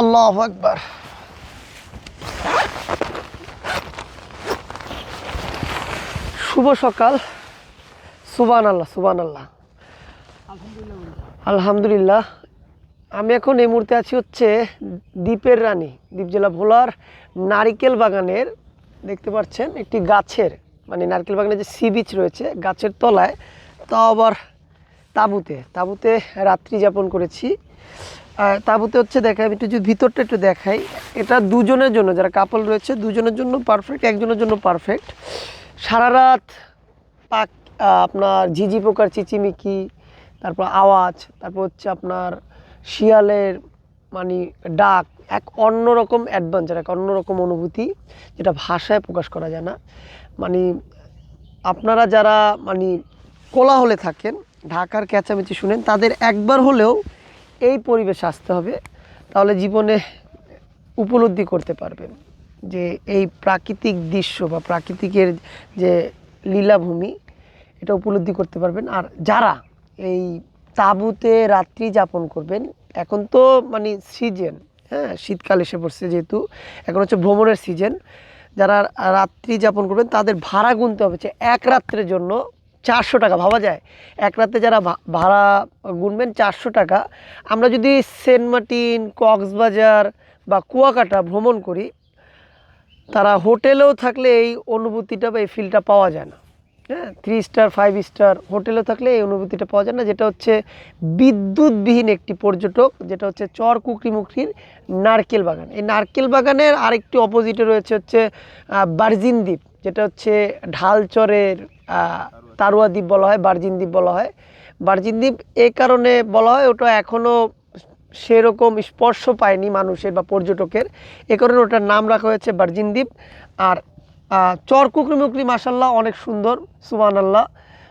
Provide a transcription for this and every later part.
আল্লাহ একবার শুভ সকাল। সুবান আল্লাহ সুবান আল্লাহ আলহামদুলিল্লাহ। আমি এখন এই মুহূর্তে আছি হচ্ছে দ্বীপের রানী দ্বীপ জেলা ভোলার নারিকেল বাগানের দেখতে পাচ্ছেন একটি গাছের মানে নারকেল বাগানের যে সি বিচ রয়েছে গাছের তলায়। তা আবার তাঁবুতে তাঁবুতে রাত্রি যাপন করেছি। তাঁবুতে হচ্ছে দেখাই, আমি একটু যদি ভিতরটা একটু দেখাই, এটা দুজনের জন্য, যারা কাপল রয়েছে, দুজনের জন্য পারফেক্ট একজনের জন্য পারফেক্ট সারা রাত পাক আপনার ঝিঝি পোকার চিচিমিকি, তারপর আওয়াজ, তারপর হচ্ছে আপনার শিয়ালের মানে ডাক, এক অন্যরকম অ্যাডভেঞ্চার এক অন্যরকম অনুভূতি, যেটা ভাষায় প্রকাশ করা যায় না। মানে আপনারা যারা মানে কোলাহলে থাকেন ঢাকার ক্যাচামেচি শুনেন, তাদের একবার হলেও এই পরিবেশ আসতে হবে, তাহলে জীবনে উপলব্ধি করতে পারবেন যে এই প্রাকৃতিক দৃশ্য বা প্রাকৃতিকের যে লীলাভূমি, এটা উপলব্ধি করতে পারবেন। আর যারা এই তাঁবুতে রাত্রি যাপন করবেন, এখন তো মানে সিজন হ্যাঁ শীতকাল এসে পড়ছে যেহেতু, এখন হচ্ছে ভ্রমণের সিজন, যারা রাত্রি যাপন করবেন, তাদের ভাড়া গুনতে হবে যে এক রাত্রের জন্য চারশো টাকা, ভাবা যায়। এক রাতে যারা ভাড়া গুনবেন চারশো টাকা, আমরা যদি সেন্ট মার্টিন, কক্সবাজার বা কুয়াকাটা ভ্রমণ করি, তারা হোটেলেও থাকলে এই অনুভূতিটা বা এই ফিলটা পাওয়া যায় না। হ্যাঁ থ্রি স্টার ফাইভ স্টার হোটেলেও থাকলে এই অনুভূতিটা পাওয়া যায় না। যেটা হচ্ছে বিদ্যুৎবিহীন একটি পর্যটক, যেটা হচ্ছে চর কুকরিমুখরির নারকেল বাগান। এই নারকেল বাগানের আরেকটি অপোজিটে রয়েছে হচ্ছে বার্জিন দ্বীপ, যেটা হচ্ছে ঢালচরের তারুয়া দ্বীপ বলা হয় বার্জিন দ্বীপ বলা হয়। বার্জিন দ্বীপ এই কারণে বলা হয় ওটা এখনও সেরকম স্পর্শ পায়নি মানুষের বা পর্যটকের। এ কারণে ওটার নাম রাখা হয়েছে বার্জিন দ্বীপ। আর আহ, চর কুকরিমুকরি মাসাল্লাহ অনেক সুন্দর সুবান আল্লাহ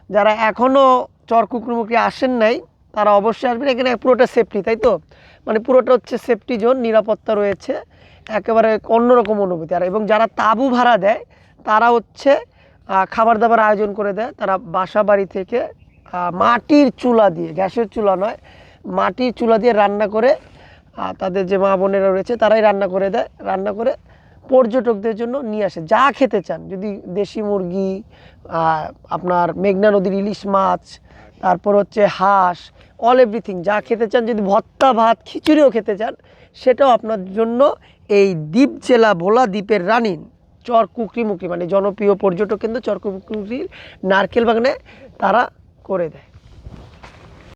যারা এখনও চর কুকরিমুকরি আসেন নাই তারা অবশ্যই আসবেন। এখানে পুরোটা সেফটি তাই তো? মানে পুরোটা হচ্ছে সেফটি জোন নিরাপত্তা রয়েছে। একেবারে অন্যরকম অনুভূতি। আর এবং যারা তাঁবু ভাড়া দেয় তারা হচ্ছে খাবার দাবার আয়োজন করে দেয়। তারা বাসা বাড়ি থেকে মাটির চুলা দিয়ে, গ্যাসের চুলা নয়, মাটির চুলা দিয়ে রান্না করে তাদের যে মা বোনেরা রয়েছে তারাই রান্না করে দেয়। রান্না করে পর্যটকদের জন্য নিয়ে আসে। যা খেতে চান, যদি দেশি মুরগি আপনার মেঘনা নদীর ইলিশ মাছ, তারপর হচ্ছে হাঁস অল এভরিথিং যা খেতে চান, যদি ভত্তা ভাত, খিচুড়িও খেতে চান, সেটাও আপনার জন্য এই দ্বীপ জেলা ভোলা দ্বীপের রানীন। চর কুকরি মানে জনপ্রিয় পর্যটক কেন্দ্র চর কুকরির নারকেল বাগানে তারা করে দেয়।